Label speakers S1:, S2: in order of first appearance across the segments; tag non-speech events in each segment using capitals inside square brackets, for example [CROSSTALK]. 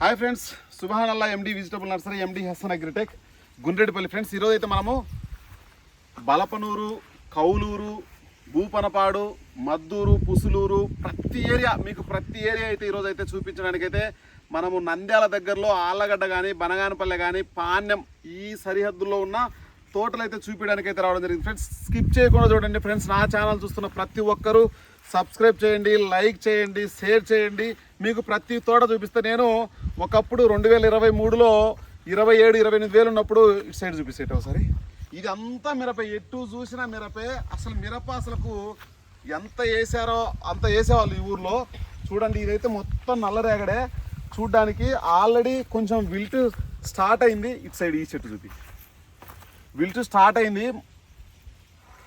S1: Hi friends Subhan Allah MD vegetable nursery MD Hasan Agritech Gundreddipalli friends ఈరోజు అయితే మనము బలపనూరు కౌలూరు భూపనపాడు మద్దూరు పుసులూరు ప్రతి ఏరియా మీకు ప్రతి ఏరియా అయితే ఈరోజు అయితే చూపించడానికి అయితే మనము నంద్యాల దగ్గరలో ఆళ్ళగడ్డ కానీ బనగానపల్లె కానీ పాణ్యం ఈ సరిహద్దుల్లో ఉన్న తోటలు అయితే చూపించడానికి అయితే రావడం జరిగింది. ఫ్రెండ్స్ స్కిప్ చేయకుండా చూడండి ఫ్రెండ్స్ నా ఛానల్ చూస్తున్న ప్రతి ఒక్కరూ సబ్స్క్రైబ్ చేయండి లైక్ చేయండి షేర్ చేయండి. మీకు ప్రతి తోట చూపిస్తే. నేను ఒకప్పుడు రెండు వేల ఇరవై మూడులో ఇరవై ఏడు ఇరవై ఎనిమిది వేలు ఉన్నప్పుడు ఇటు సైడ్ చూపిస్తేట ఒకసారి. ఇదంతా మిరప. ఎటు చూసినా మిరపే. అసలు మిరప అసలుకు ఎంత వేసారో అంత వేసేవాళ్ళు ఈ ఊర్లో. చూడండి ఇదైతే మొత్తం నల్లరేగడే. చూడ్డానికి ఆల్రెడీ కొంచెం విల్ట్ స్టార్ట్ అయింది. ఇటు సైడ్ ఈ చెట్టు చూపి. విల్ట్ స్టార్ట్ అయింది.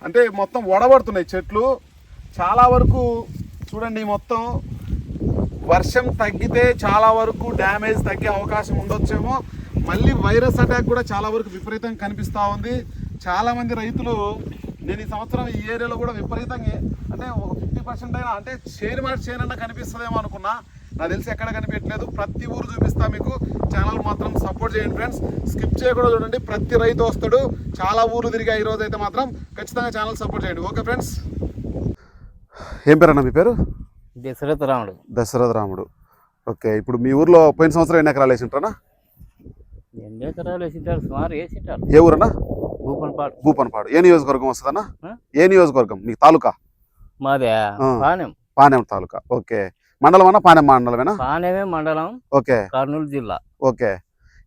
S1: అంటే మొత్తం వడబడుతున్నాయి చెట్లు. చాలా వరకు చూడండి మొత్తం వర్షం తగ్గితే చాలా వరకు డ్యామేజ్ తగ్గే అవకాశం ఉండొచ్చేమో. మళ్ళీ వైరస్ అటాక్ కూడా చాలా వరకు విపరీతంగా కనిపిస్తూ ఉంది. చాలామంది రైతులు నేను ఈ సంవత్సరం ఈ ఏరియాలో కూడా విపరీతంగా అంటే ఒక ఫిఫ్టీ పర్సెంట్ అయినా అంటే షేర్ మార్చి షేర్ అన్న కనిపిస్తుందేమో అనుకున్నా. నాకు తెలిసి ఎక్కడ కనిపించట్లేదు. ప్రతి ఊరు చూపిస్తా మీకు. ఛానల్ మాత్రం సపోర్ట్ చేయండి ఫ్రెండ్స్. స్కిప్ చేయకుండా చూడండి. ప్రతి రైతు వస్తాడు. చాలా ఊర్లు తిరిగా ఈరోజు అయితే మాత్రం ఖచ్చితంగా ఛానల్ సపోర్ట్ చేయండి. Okay friends. ఏం పేరన్నా మీ పేరు?
S2: దశరథ రాముడు.
S1: దశరథ రాముడు. ఓకే ఇప్పుడు మీ ఊర్లో పోయిన సంవత్సరం ఎన్ని ఎకరాలు వేసింటారా
S2: ఎన్ని ఎకరాలు వేసింటారు? సుమారు వేసింటారు.
S1: ఏ ఊరన్నా?
S2: భూపనపాడు.
S1: భూపనపాడు. ఏ నియోజకవర్గం వస్తుందన్నా? ఏ నియోజకవర్గం? మీకు తాలూకా?
S2: మాదే. పానెం
S1: పానెం తాలూకా. ఓకే. మండలం అన్నా పానెం మండలమేనా?
S2: పానెమే మండలం.
S1: ఓకే.
S2: కర్నూలు జిల్లా.
S1: ఓకే.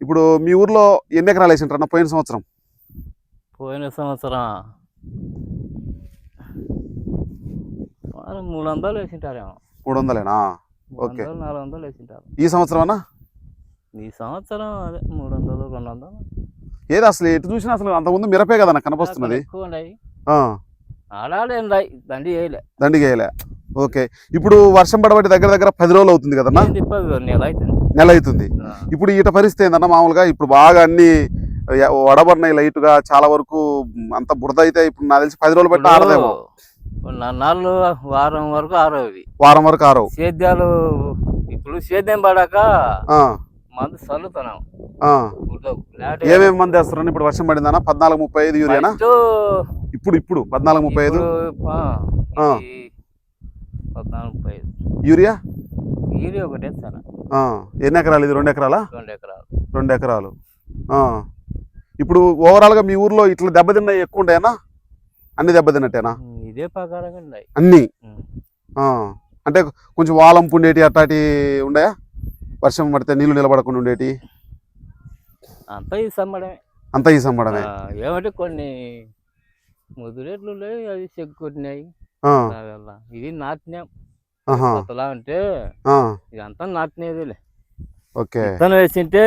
S1: ఇప్పుడు మీ ఊర్లో ఎన్ని ఎకరాలు వేసింటారన్నా పోయిన సంవత్సరం?
S2: పోయిన సంవత్సరం మూడు వందలు వేసింటారేమో.
S1: మూడు వందలేనా ఓకే.
S2: నాలుగు వందలు వేసింటారు.
S1: ఈ సంవత్సరం అన్నా
S2: ఈ సంవత్సరం అదే మూడు వందలు రెండు వందలు
S1: ఏది అసలు ఎటు చూసినా అసలు అంతకుముందు మిరపే కదా నాకు కనిపిస్తున్నది.
S2: ఎక్కువ ఉన్నాయి.
S1: ఆ,
S2: ఆడాలు ఉన్నాయి దండి వేయలే.
S1: దండిగా వేయలే. ఓకే. ఇప్పుడు వర్షం పడబట్టి దగ్గర దగ్గర పది రోజులు అవుతుంది కదన్నా?
S2: ఇప్పటి నెల అవుతుంది.
S1: నెల అవుతుంది.
S2: ఆ.
S1: ఇప్పుడు ఈట పరిస్థితి ఏందన్న మామూలుగా? ఇప్పుడు బాగా అన్ని వడబడినాయి లైట్గా చాలా వరకు అంత బురద అయితే ఇప్పుడు నాకు తెలిసి పది రోజులు బట్టి ఆరదేమో
S2: నన్నాళ్ళు వారం వరకు ఆరవి
S1: వారం వరకు ఆరవు.
S2: సేద్యాలు ఇప్పుడు సేద్యం పడాక మందు చల్లుతున్నాం.
S1: ఏమేమి మంది వేస్తారని ఇప్పుడు వర్షం పడిందన్న పద్నాలుగు ముప్పై ఐదు యూరియానా? ఇప్పుడు ఇప్పుడు పద్నాలుగు ముప్పై ఐదు?
S2: పద్నాలుగు ముప్పై ఐదు.
S1: యూరియా?
S2: ఈరి ఒకటి
S1: ఎన్ని ఎకరాలు ఇది? రెండు ఎకరాలా?
S2: రెండు ఎకరాలు.
S1: రెండు ఎకరాలు. ఇప్పుడు ఓవరాల్గా మీ ఊర్లో ఇట్లా దెబ్బతిన్నాయి ఎక్కువ ఉంటాయనా అన్ని దెబ్బతిన్నట్టేనా?
S2: ఇదే ప్రకారంగా ఉన్నాయి.
S1: అన్ని. అంటే కొంచెం వాలం పుండేటి అట్టాటి ఉండయా? వర్షం పడితే నీళ్ళు నిలబడకుండా ఉండేటి?
S2: అంతా ఈ సమ్మడమే
S1: అంతా ఈ సంబడమే.
S2: ఏమంటే కొన్ని ముదురేట్లు ఉన్నాయి అవి దానివల్ల ఇది నాటినాం
S1: ఆహా,
S2: పతలా అంటే ఇదంతా నాటినేదిలే.
S1: ఓకే.
S2: విత్తనం వేసింటే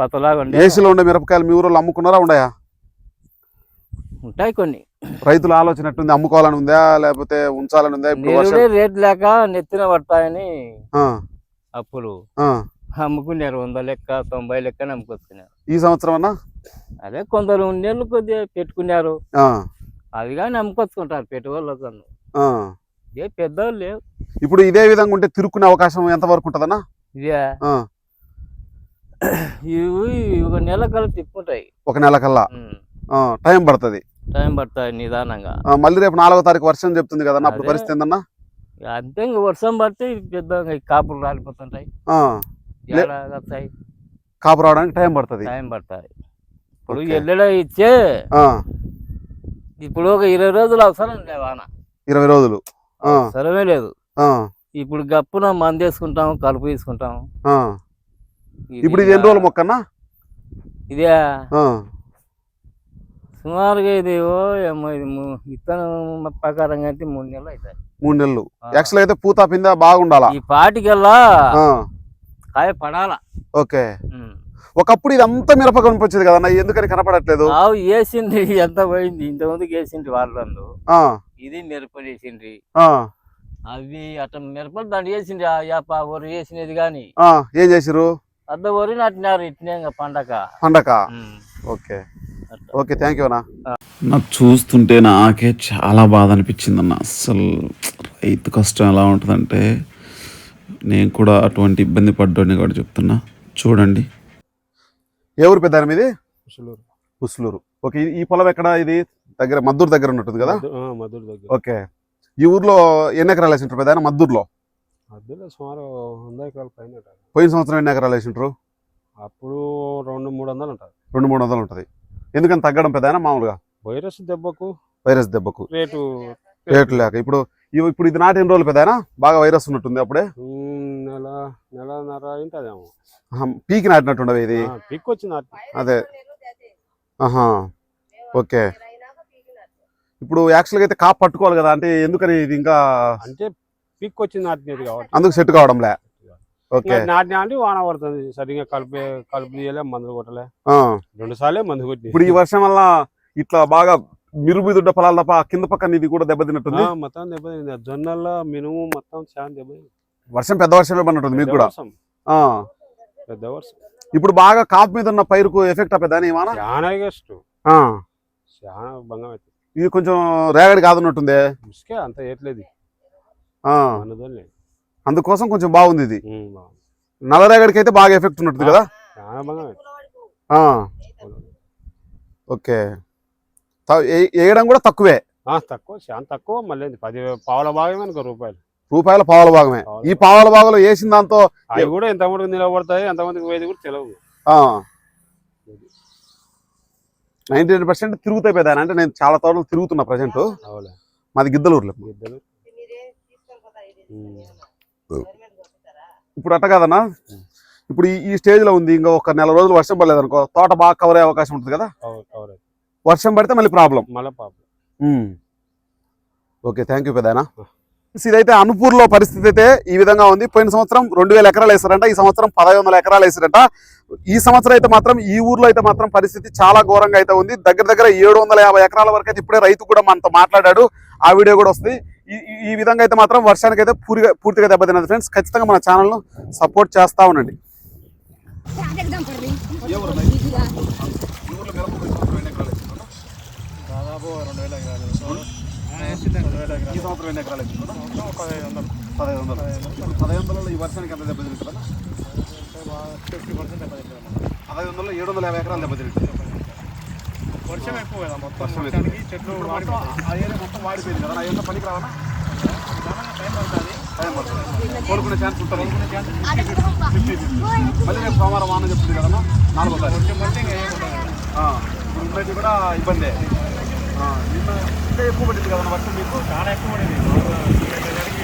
S2: పతలాగా ఉండే.
S1: ఏసీలో ఉండే మిరపకాయలు మీ ఊరిలో అమ్ముకున్నారా ఉండయా?
S2: ఉంటాయి కొన్ని.
S1: రైతుల ఆలోచన ఎట్టుంది? అమ్ముకోవాలని ఉందా? లేకపోతే ఉంచాలని ఉందా ఇప్పుడు
S2: రేట్ లేక నెత్తిన పడతాయని
S1: ఆ.
S2: అమ్ముకున్నారు. వంద లెక్క తొంభై లెక్క అమ్ముకొచ్చుకున్నారు
S1: ఈ సంవత్సరం అన్నా?
S2: అదే కొందరు ఉండేళ్ళు కొద్దిగా పెట్టుకున్నారు. అది కానీ అమ్ముకొచ్చుకుంటారు. పెట్టుకోళ్ళకు
S1: ఆ.
S2: ఏ పెద్దవాళ్ళు లేవు.
S1: ఇప్పుడు ఇదే విధంగా ఉంటే తిరుక్కునే అవకాశం ఎంత వరకు ఉంటుందన్నా?
S2: ఇదే. ఇవి ఒక నెల కల్లా తిప్పుకుంటాయి
S1: ఒక నెల కల్లా టైం పడుతుంది.
S2: టైం పడుతుంది నిదానంగా.
S1: మళ్ళీ రేపు నాలుగో తారీఖు వర్షం చెప్తుంది కదన్నా అప్పుడు. పరిస్థితి ఏందన్నా?
S2: అంతే ఇంకా వర్షం పడితే ఈ కాపులు రాలిపోతుంటాయి.
S1: కాపు రావడానికి టైం పడుతుంది.
S2: టైం పడుతుంది. ఇప్పుడు. ఎల్లెడ ఇచ్చే ఇప్పుడు ఒక ఇరవై రోజులు అవసరం లే వాన.
S1: ఇరవై రోజులు.
S2: అవసరమే లేదు. ఇప్పుడు గప్పున మందు వేసుకుంటాం కలుపు తీసుకుంటాం
S1: ఆ. ఇప్పుడు ఇది ఎన్ని రోజులు మొక్కన్నా?
S2: ఇదే సుమారుగా ఇది విత్తనం ప్రకారంగా అయితే మూడు నెలలు అవుతాయి.
S1: మూడు నెలలు. యాక్చువల్ అయితే పూత పింద బాగుండాలా?
S2: ఈ పాటికల్లా కాయ పడాల.
S1: ఓకే. ఒకప్పుడు ఇదంతా మిరప కనిపించేది కదన్నా ఎందుకని కనపడట్లేదు?
S2: ఆవు వేసింది [LAUGHS] ఎంత పోయింది? ఇంతకుముందు వేసింది వాళ్ళు
S1: ఆ,
S2: ఇది మిరపలు వేసిండ్రి
S1: ఆ,
S2: అవి అట్లా మిరపలు దాన్ని వేసిండ్రి ఆ యాప వరి వేసినది కానీ
S1: ఆ, ఏం చేసిరు
S2: అర్ధ వరి నాటినారు ఇట్నే పండగ.
S1: పండగ.
S2: Um.
S1: Okay. Okay thank you అన్నా.
S3: నాకు చూస్తుంటే నాకే చాలా బాధ అనిపించింది అన్న అసలు రైతు కష్టం ఎలా ఉంటుందంటే నేను కూడా అటువంటి ఇబ్బంది పడ్డాన్ని కూడా చెప్తున్నా. చూడండి.
S1: ఏ ఊరు పెద్ద మీది?
S4: ముసలూరు
S1: పుస్లూరు ఓకే ఈ- పొలం ఎక్కడ? ఇది దగ్గర మద్దూరు దగ్గర ఉన్నట్టుంది కదా?
S4: మధుర దగ్గర.
S1: ఓకే. ఈ ఊర్లో ఎన్ని ఎకరాలు వేసింటారు పెద్ద మద్దూరులో?
S4: సుమారు వంద ఎకరాల పైన
S1: పోయిన సంవత్సరం ఎన్ని ఎకరాలు వేసింటారు?
S4: అప్పుడు రెండు మూడు వందలు ఉంటుంది
S1: రెండు మూడు వందలు ఉంటుంది. ఎందుకని తగ్గడం పెద్ద మామూలుగా?
S4: వైరస్ దెబ్బకు
S1: వైరస్ దెబ్బకు.
S4: రేటు
S1: రేట్లు లేక. ఇప్పుడు ఇప్పుడు ఇది నాటి ఎన్ని రోజులు పెద్ద బాగా వైరస్ ఉన్నట్టుంది అప్పుడే?
S4: నెల నెలన్నర
S1: పీకి నాటినట్టుండవి ఇది?
S4: పిక్ అట్లా.
S1: అదే. ఆహా. ఓకే. ఇప్పుడు యాక్చువల్గా అయితే కాపు పట్టుకోవాలి కదా అంటే ఎందుకని ఇది ఇంకా
S4: అంటే పిక్ వచ్చింది నాటినది కాబట్టి.
S1: అందుకు సెట్ కావడంలే.
S4: నాటిన అంటే వాన పడుతుంది. సరిగ్గా కలిపే కలుపు తీయలే మందులు కొట్టలే.
S1: ఆ.
S4: రెండు సార్లే మందు కొట్టి
S1: ఇప్పుడు ఈ వర్షం వల్ల ఇట్లా బాగా పొలాలు తప్ప కింద పక్కన ఇది కూడా దెబ్బతిన్నట్టుంది?
S4: మొత్తం దెబ్బతింది. జొన్నల్లో మినుము మొత్తం చాలా దెబ్బతింది.
S1: వర్షం పెద్ద వర్షమే పడినట్టుంది మీకు
S4: పెద్ద
S1: కూడా?
S4: వర్షం
S1: ఆ.
S4: పెద్ద వర్షం.
S1: ఇప్పుడు బాగా కాపు మీద ఉన్న పైరుకు ఎఫెక్ట్ పెద్ద
S4: చాలా. చాలా భంగం అవుతుంది
S1: ఇది కొంచెం రేగడి కాదున్నట్టుంది?
S4: అంత ఏట్లేదు
S1: ఆ. అందుకోసం కొంచెం బాగుంది ఇది.
S4: ఉమ్, బాగుంది.
S1: నల్ల రేగడికి అయితే బాగా ఎఫెక్ట్ ఉన్నట్టుంది కదా. ఓకే. వేయడం కూడా తక్కువే.
S4: ఆ, తక్కువ చాలా తక్కువ. మళ్ళీ పది పావుల భాగమే అనుకో రూపాయలు.
S1: రూపాయల పావుల భాగమే. ఈ పావుల భాగంలో వేసిన దాంతో
S4: అవి కూడా ఎంతమందికి నిలబడతాయి ఎంతమందికి పోయేది కూడా తెలియదు
S1: నైన్టీ నైన్ పర్సెంట్ తిరుగుతాయి పెద్ద అంటే నేను చాలా తోటలు తిరుగుతున్నా ప్రజెంట్.
S4: అవులే.
S1: మాది గిద్దలూరులో.
S4: ఉమ్.
S1: ఇప్పుడు అట్ట కాదన్నా? ఇప్పుడు ఈ- స్టేజ్లో ఉంది ఇంకా ఒక నెల రోజులు వర్షం పడలేదు అనుకో తోట బాగా కవర్ అయ్యే అవకాశం ఉంటుంది కదా. వర్షం పడితే మళ్ళీ ప్రాబ్లం
S4: మళ్ళా
S1: ఓకే థ్యాంక్ యూ పెదానా ఇదైతే అనుపూర్లో పరిస్థితి అయితే ఈ విధంగా ఉంది. పోయిన సంవత్సరం రెండు వేల ఎకరాలు వేసారంట ఈ సంవత్సరం పదహైదు వందల ఎకరాలు వేసారంట ఈ సంవత్సరం అయితే మాత్రం ఈ ఊర్లో అయితే మాత్రం పరిస్థితి చాలా ఘోరంగా అయితే ఉంది. దగ్గర దగ్గర ఏడు వందల యాభై ఎకరాల వరకు అయితే ఇప్పుడే రైతు కూడా మనతో మాట్లాడాడు. ఆ వీడియో కూడా వస్తుంది. ఈ విధంగా అయితే మాత్రం వర్షానికి అయితే పూర్తిగా పూర్తిగా దెబ్బతిన్నది ఫ్రెండ్స్ ఖచ్చితంగా మన ఛానల్ను సపోర్ట్ చేస్తూ ఉండండి.
S4: దాదాపు
S1: ఈ సంవత్సరం ఈ వర్షానికి ఎంత
S4: ఫిఫ్టీ పర్సెంట్
S1: ఏడు వందల యాభై ఎకరాలు దెబ్బతింటుంది
S4: వర్షం ఎక్కువ కదా మొత్తం చెట్లు
S1: మొత్తం వాడిపోయింది కదా. ఏదో పనికి రావాలా?
S4: టైం
S1: ఛాన్స్ ఉంటుంది. మళ్ళీ రేపు సోమవారం వాన చెప్తుంది కదమ్మా నాలుగో తారీఖు. ఇప్పుడు కూడా ఇబ్బందే. ఎక్కువ పడింది కదా వర్షం మీకు?
S4: చాలా ఎక్కువ పడింది.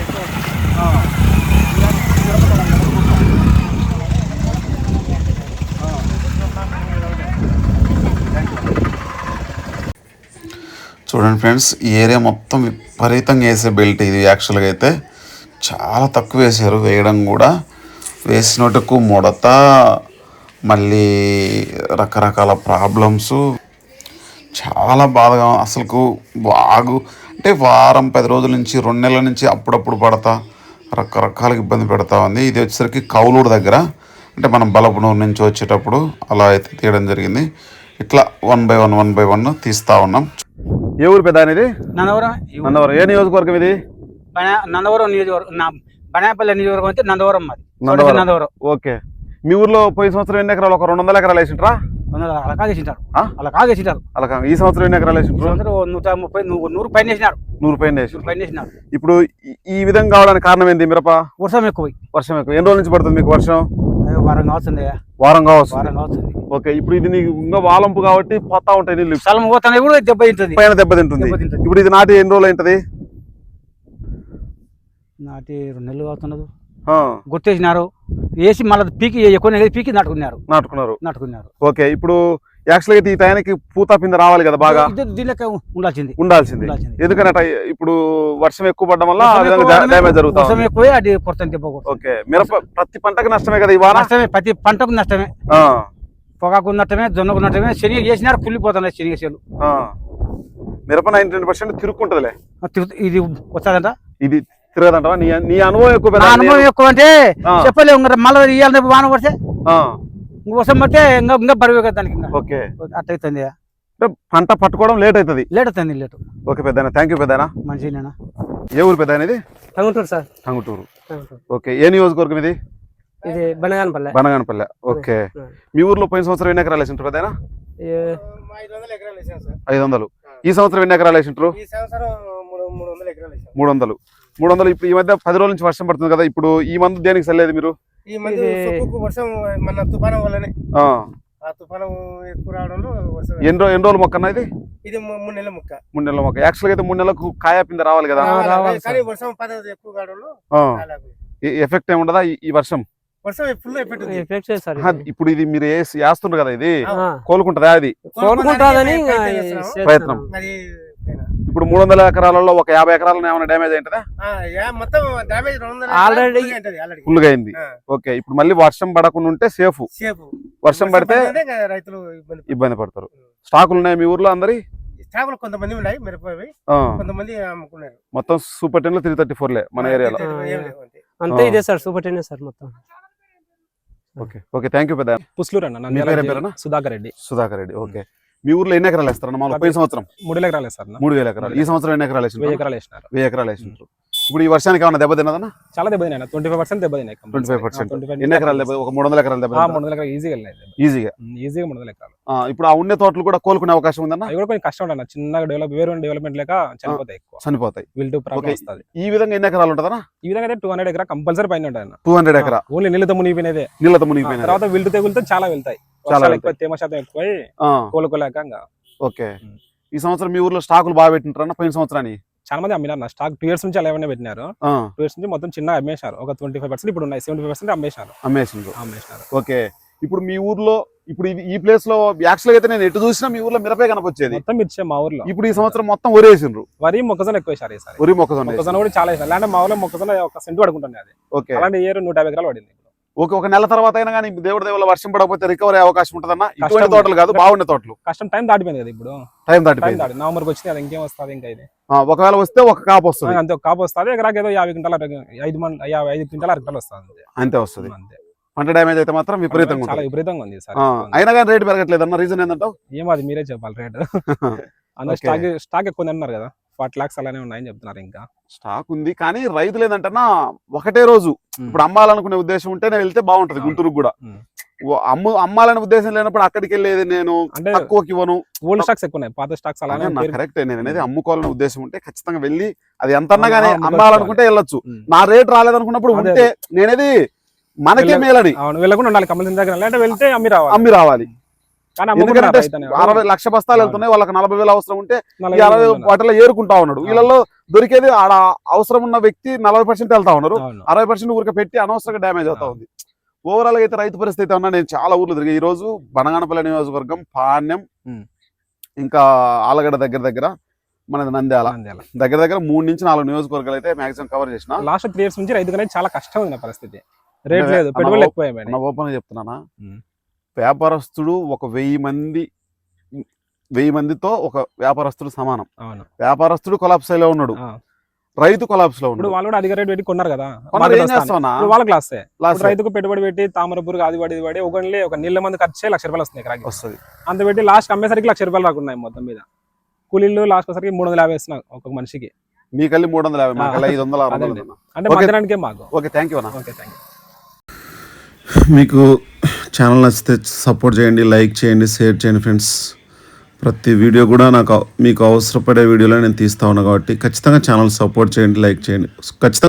S4: ఎక్కువ
S3: చూడండి ఫ్రెండ్స్ ఈ ఏరియా మొత్తం విపరీతంగా వేసే బెల్ట్ ఇది యాక్చువల్గా అయితే. చాలా తక్కువ వేసారు వేయడం కూడా. వేసినట్టుకు ముడత మళ్ళీ రకరకాల ప్రాబ్లమ్స్ చాలా బాధగా అసలుకు బాగు అంటే వారం పది రోజుల నుంచి రెండు నెలల నుంచి అప్పుడప్పుడు పడతా రకరకాల ఇబ్బంది పెడతా ఉంది. ఇది వచ్చేసరికి కౌలూరు దగ్గర అంటే మనం బలపనూరు నుంచి వచ్చేటప్పుడు అలా అయితే తీయడం జరిగింది. ఇట్లా one by one one by one తీస్తూ ఉన్నాం.
S1: ఏ ఊరు పెద్ద అనేది
S5: నందవరం.
S1: నందవరం. ఏ నియోజకవర్గం ఇది?
S5: నందవరం నియోజకవర్గం బనాపల్లి నియోజకవర్గం అయితే నందవరం మాది.
S1: నందవరం. ఓకే. మీ ఊర్లో పోయిన సంవత్సరం ఎన్ని ఎకరాలు? ఒక రెండు వందల ఎకరాలు వేసింట్రా
S5: అలా కాగేసింటారు? అలా కాగేసింటారు
S1: అలా. ఈ సంవత్సరం ఎన్ని ఎకరాలు వేసింట్రు
S5: నూట ముప్పై నూరు పైన వేసినారు.
S1: నూరు పైన
S5: పైన వేసినారు.
S1: ఇప్పుడు ఈ- విధంగా కావడానికి కారణం ఏంటి మిరప?
S5: వర్షం ఎక్కువ.
S1: వర్షం ఎక్కువ. ఎన్ని రోజుల నుంచి పడుతుంది మీకు వర్షం?
S5: వారం కావస్తుంది
S1: వారం కావచ్చు
S5: వారం కావస్తుంది
S1: ఓకే ఇప్పుడు ఇది నీకు ఇంకా వాలంపు కాబట్టి పోతా ఉంటాయి నీళ్ళు.
S5: స్థలం పోతానే కూడా దెబ్బ తింటుంది.
S1: పైన దెబ్బతింటుంది
S5: దెబ్బతింటుంది.
S1: ఇప్పుడు ఇది నాటి ఎన్ని రోజులు అయింటది?
S5: నాటి రెండు నెలలు అవుతున్నది గుర్తేసినారు వేసి మళ్ళీ పీకి ఎక్కువ పీకి నాటుకున్నారు.
S1: నాటుకున్నారు.
S5: నాటుకున్నారు.
S1: ఓకే ఇప్పుడు యాక్చువల్గా ఈ టైంకి పూత పింద రావాలి కదా బాగా.
S5: ఉండాల్సింది.
S1: ఉండాల్సింది. ఎందుకంటే ఇప్పుడు వర్షం ఎక్కువ పడడం వల్ల డ్యామేజ్ జరుగుతా
S5: వర్షం
S1: ఉంది.
S5: ఎక్కువే అది కొడతాను దెబ్బ కొడుతుంది
S1: ఓకే. మిరప ప్రతి పంటకి నష్టమే కదా వాన
S5: నష్టమే ప్రతి పంటకు నష్టమే. పొగాకు ఉన్నట్టమే జొన్నకు ఉన్నట్టమే శనగ చేసినారు కుళ్ళిపోతున్నాయి శనగ చేలు.
S1: ఆ. మిరప నైన్టీ పర్సెంట్ తిరుక్కుంటదిలే
S5: ఇది వస్తుందంట?
S1: ఇది తిరగదంటావా? నీ అనుభవం ఎక్కువ
S5: అనుభవం ఎక్కువ అంటే. చెప్పలేము మళ్ళీ ఇవాళ రేపు వాన పడితే? వర్షం పడితే ఇంకా ఇంకా బరువు కదా దానికి ఇంకా.
S1: ఓకే. పంట పట్టుకోవడం లేట్ అవుతుంది.
S5: లేట్ అవుతుంది లేట్
S1: ఓకే పెద్దనా థ్యాంక్ యూ పెద్దనా
S5: మంచిగా
S1: ఏ ఊరు పెద్ద అనేది?
S5: టంగుంటారు సార్.
S1: టంగుటూరు ఓకే ఏ నియోజకవర్గం ఇది?
S6: ఇది బనగానపల్లె.
S1: బనగానపల్లె ఓకే. మీ ఊర్లో పోయిన సంవత్సరం ఎన్ని ఎకరాలు వేసింటారు పెద్దయినా
S6: ఈ-
S5: ఐదు వందల
S1: ఈ సంవత్సరం ఎన్ని ఎకరాలు వేసింటారు
S5: ఈ సంవత్సరం మూడు వందల
S1: మూడు వందలు. మూడు వందలు ఇప్పుడు ఈ మధ్య పది రోజుల నుంచి వర్షం పడుతుంది కదా ఇప్పుడు ఈ మందు దేనికి సరిలేదు మీరు?
S5: ఈ మధ్య వర్షం మన తుఫానం వల్లనే.
S1: ఆ.
S5: ఆ తుఫానం ఎక్కువ రావడంలో వర్షం
S1: ఎన్ని రోజు ఎన్ని రోజులు మొక్కన్నా ఇది?
S5: ఇది మూడు నెలల ముక్క.
S1: మూడు నెలల మొక్క. యాక్చువల్గా అయితే మూడు నెలలకు రావాలి కదా?
S5: కానీ. వర్షం పద్ధతి ఎక్కువ కావడంలో
S1: ఎఫెక్ట్ ఏమి ఉండదా ఈ- వర్షం?
S5: వర్షం ఫుల్ ఎఫెక్ట్ ఉంది.
S6: ఎఫెక్ట్ సార్
S1: ఆ, ఇప్పుడు ఇది మీరు వేసి వేస్తుండ్రు కదా ఇది. కోలుకుంటదా అది
S6: కోలుకుంటాదని
S5: ప్రయత్నం.
S1: ఇప్పుడు మూడు వందల ఎకరాలలో ఒక యాభై ఎకరాలను ఏమైనా డ్యామేజ్ అయింటదా?
S5: ఆ, యా, మొత్తం ఎకరాలు.
S1: ఫుల్గా అయింది ఓకే ఇప్పుడు మళ్ళీ వర్షం పడకుండా ఉంటే సేఫ్
S5: సేఫ్
S1: వర్షం పడితే
S5: రైతులు ఇబ్బంది
S1: పడతారు. స్టాకులు ఉన్నాయి మీ ఊర్లో అందరి?
S5: స్టాకులు కొంతమంది ఉన్నాయి మిరపవి
S1: ఆ,
S5: కొంతమంది అమ్ముకున్నారు.
S1: మొత్తం సూపర్ టెన్లో త్రీ థర్టీ ఫోర్లే మన ఏరియాలో.
S5: అంతే.
S6: ఇదే సార్ సూపర్ టెన్ సార్ మొత్తం.
S1: ఓకే ఓకే థ్యాంక్ యూ పెద్ద.
S7: పుస్లూరు అన్న? సుధాకర్ రెడ్డి.
S1: సుధాకర్ రెడ్డి ఓకే. మీ ఊర్లో ఎన్ని ఎకరాలు వేస్తారన్న మామూలు పోయిన సంవత్సరం?
S7: మూడు ఎకరాలు వేస్తారు.
S1: మూడు వేల ఎకరాలు. ఈ సంవత్సరం ఎన్ని ఎకరాలు
S7: వెయ్యి ఎకరాలు వేసినారు.
S1: వెయ్యి ఎకరాలు వేసింటారు ఇప్పుడు ఈ వర్షానికి ఏమైనా దెబ్బ తిన్నదన్నా?
S7: చాలా దెబ్బతిన్నాయి ట్వంటీ ఫైవ్ పర్సెంట్ దెబ్బతిన్నాయి
S1: ట్వంటీ ఫైవ్ పర్సెంట్ ఎన్ని ఎకరాలు దెబ్బ? ఒక మూడు వందల ఎకరాలు దెబ్బ
S7: మూడు వందల ఎకరాలు ఈజీగా దెబ్బ.
S1: ఈజీగా
S7: ఈజీగా మూడు వందల ఎకరాలు.
S1: ఆ, ఇప్పుడు ఆ ఉండే తోటలు కూడా కోలుకునే అవకాశం ఉందన్న?
S7: అవి కూడా కొంచెం కష్టం ఉంటుంది అన్న. చిన్నగా డెవలప్ వేరే డెవలప్మెంట్ లేక చనిపోతాయి ఎక్కువ.
S1: చనిపోతాయి. Okay.
S7: వస్తుంది.
S1: ఈ విధంగా ఎన్ని ఎకరాలు ఉంటుందన్నా?
S7: ఈ విధంగా అయితే టూ హండ్రెడ్ ఎకరా కంపల్సరీ పైన ఉంటుంది అన్న.
S1: టూ హండ్రెడ్ ఎకరా.
S7: ఓన్లీ నీళ్ళతో మునిగిపోయినదే.
S1: నీళ్ళతో మునిగిపోయిన
S7: తర్వాత విల్టు తెగులతో చాలా వెళ్తాయి.
S1: చాలా
S7: ఎక్కువ. తేమ శాతం ఎక్కువ కోలుకోలేక
S1: ఓకే. ఈ సంవత్సరం మీ ఊర్లో స్టాకులు బాగా పెట్టింటారన్న పోయిన సంవత్సరాన్ని
S7: చాలా మంది అమ్మినారు నా స్టాక్ టూ ఇయర్స్ నుంచి అలా పెట్టినారు. టూ ఇయర్స్ నుంచి మొత్తం చిన్న అమ్మేశారు. ఒక ట్వంటీ ఫైవ్ పర్సెంట్ ఇప్పుడు ఉన్నాయి. సెవెంటీ ఫైవ్ పర్సెంట్ అమ్మేశారు.
S1: అమ్మేసిండ్రు.
S7: అమ్మేశారు.
S1: ఓకే. ఇప్పుడు మీ ఊర్లో ఇప్పుడు ఈ ప్లేస్లో యాక్చువల్ అయితే నేను ఎటు చూసినా మీ ఊర్లో మిరపే కనపొచ్చేది.
S7: మొత్తం మిర్చే మా ఊర్లో.
S1: ఇప్పుడు ఈ సంవత్సరం మొత్తం వరేసిండ్రు
S7: వరి మొక్కజొన్న ఎక్కువ వేశారు ఈసారి.
S1: వరి మొక్కజొన్న
S7: మొక్కజొన్న కూడా చాలా వేసారు అంటే మా ఊర్లో మొక్కజొన్న ఒక సెంటు పడుకుంటుంది అది.
S1: ఓకే.
S7: అలాంటి ఇయర్ నూట యాభై ఎకరాలు పడింది.
S1: ఓకే ఒక నెల తర్వాత అయినా కానీ దేవుడి దేవుళ్ళ వర్షం పడకపోతే రికవరీ అయ్యే అవకాశం ఉంటుందన్న. ఇటువంటి
S7: కష్టం.
S1: తోటలు కాదు బాగుండే తోటలు.
S7: కష్టం. టైం దాటిపోయింది కదా ఇప్పుడు.
S1: టైం దాటిపోయింది.
S7: దాటి నవంబర్కి వచ్చింది అది ఇంకేం వస్తుంది ఇంకా ఇది.
S1: ఒకవేళ వస్తే ఒక కాపు వస్తుంది.
S7: అంతే ఒక కాపు వస్తుంది ఎకరాకి ఏదో యాభై క్వింటాల ఐదు మంది యాభై ఐదు క్వింటాల వస్తుంది అంతే.
S1: వస్తుంది.
S7: అంతే.
S1: పంట డ్యామేజ్ అయితే మాత్రం విపరీతంగా
S7: చాలా విపరీతంగా ఉంది ఈసారి.
S1: ఆ, అయినా కానీ రేటు పెరగట్లేదు అన్న రీజన్ ఏంటంటావు
S7: ఏమో అది మీరే చెప్పాలి రేట్.
S1: Okay. [LAUGHS]
S7: స్టాక్ స్టాక్ ఎక్కువ ఉంది అన్నారు కదా. ఫార్టీ లాక్స్ అలానే ఉన్నాయని చెప్తున్నారు ఇంకా.
S1: స్టాక్ ఉంది కానీ రైతులు ఏంటంటన్నా ఒకటే రోజు. ఇప్పుడు అమ్మాలనుకునే ఉద్దేశం ఉంటేనే వెళ్తే బాగుంటది. గుంటూరుకు కూడా. అమ్ము అమ్మాలనే ఉద్దేశం లేనప్పుడు అక్కడికి వెళ్ళేది నేను తక్కువకి ఇవ్వను.
S7: ఓల్డ్ స్టాక్స్ ఎక్కువ ఉన్నాయి పాత స్టాక్స్ అలానే
S1: కరెక్ట్. నేను అనేది అమ్ముకోవాలనే ఉద్దేశం ఉంటే ఖచ్చితంగా వెళ్ళి అది ఎంత అన్నా కానీ అమ్మాలనుకుంటే వెళ్ళొచ్చు. నా రేట్ రాలేదనుకున్నప్పుడు ఉంటే నేనేది మనకే మేలని.
S7: వెళ్ళకుండా ఉండాలి కంపల్సరీ దగ్గర వెళ్తే అమ్మి రావాలి.
S1: అమ్మి రావాలి. అరవై లక్ష బస్తాలు వెళ్తున్నాయి వాళ్ళకి నలభై వేలు అవసరం ఉంటే ఈ అరవై. వాటిలో ఏరుకుంటా ఉన్నాడు. వీళ్ళలో దొరికేది ఆడ అవసరం ఉన్న వ్యక్తి నలభై పర్సెంట్ వెళ్తా ఉన్నారు. అరవై పర్సెంట్ ఊరికే పెట్టి అనవసరంగా డ్యామేజ్ అవుతా ఉంది. ఓవరాల్గా అయితే రైతు పరిస్థితి ఉన్నా నేను చాలా ఊర్లు తిరిగి ఈ రోజు బనగానపల్లి నియోజకవర్గం పాణ్యం. ఇంకా ఆలగడ్డ దగ్గర దగ్గర మనది నంద్యాల. దగ్గర దగ్గర మూడు నుంచి నాలుగు నియోజకవర్గాలు అయితే మాక్సిమం కవర్ చేసిన.
S7: లాస్ట్ త్రీ ఇయర్స్ నుంచి రైతు చాలా కష్టం ఉంది పరిస్థితి. రేట్ లేదు పెట్టుబడులు ఎక్కువ
S1: ఓపెన్ చెప్తున్నానా?
S7: ఉమ్.
S1: వ్యాపారస్తుడు ఒక వెయ్యి మంది వెయ్యి మందితో ఒక వ్యాపారస్తుడు సమానం.
S7: అవును.
S1: వ్యాపారస్తుడు కొలాప్స్లో ఉన్నాడు. రైతు కొలాప్స్లో
S7: ఇప్పుడు
S1: ఉన్నాడు
S7: వాళ్ళు కూడా అధిక రేట్ పెట్టి కొన్నారు కదా. వాళ్ళ
S1: లాస్ట్
S7: ఇప్పుడు రైతుకు పెట్టుబడి పెట్టి తామర పురుగు అది పడి పడి ఒకటి ఒక నీళ్ళ మంది ఖర్చే లక్ష రూపాయలు వస్తున్నాయి
S1: వస్తుంది.
S7: అంత పెట్టి లాస్ట్ అమ్మేసరికి లక్ష రూపాయలు రాకున్నాయి మొత్తం మీద. కూలీలు లాస్ట్ వచ్చరికి మూడు వందల యాభై ఇస్తున్నారు ఒక్కొక్క మనిషికి.
S1: మీకల్లి మూడు వందల యాభై మాకల్లి ఐదు వందల.
S7: అంటే మాకు.
S1: ఓకే థ్యాంక్ యూ అన్న.
S7: ఓకే థ్యాంక్ యూ
S3: మీకు ఛానల్ నచ్చితే సపోర్ట్ చేయండి లైక్ చేయండి షేర్ చేయండి ఫ్రెండ్స్. ప్రతి వీడియో కూడా నాకు మీకు అవసరపడే వీడియోలో నేను తీస్తా ఉన్నా కాబట్టి ఖచ్చితంగా ఛానల్ సపోర్ట్ చేయండి లైక్ చేయండి. ఖచ్చితంగా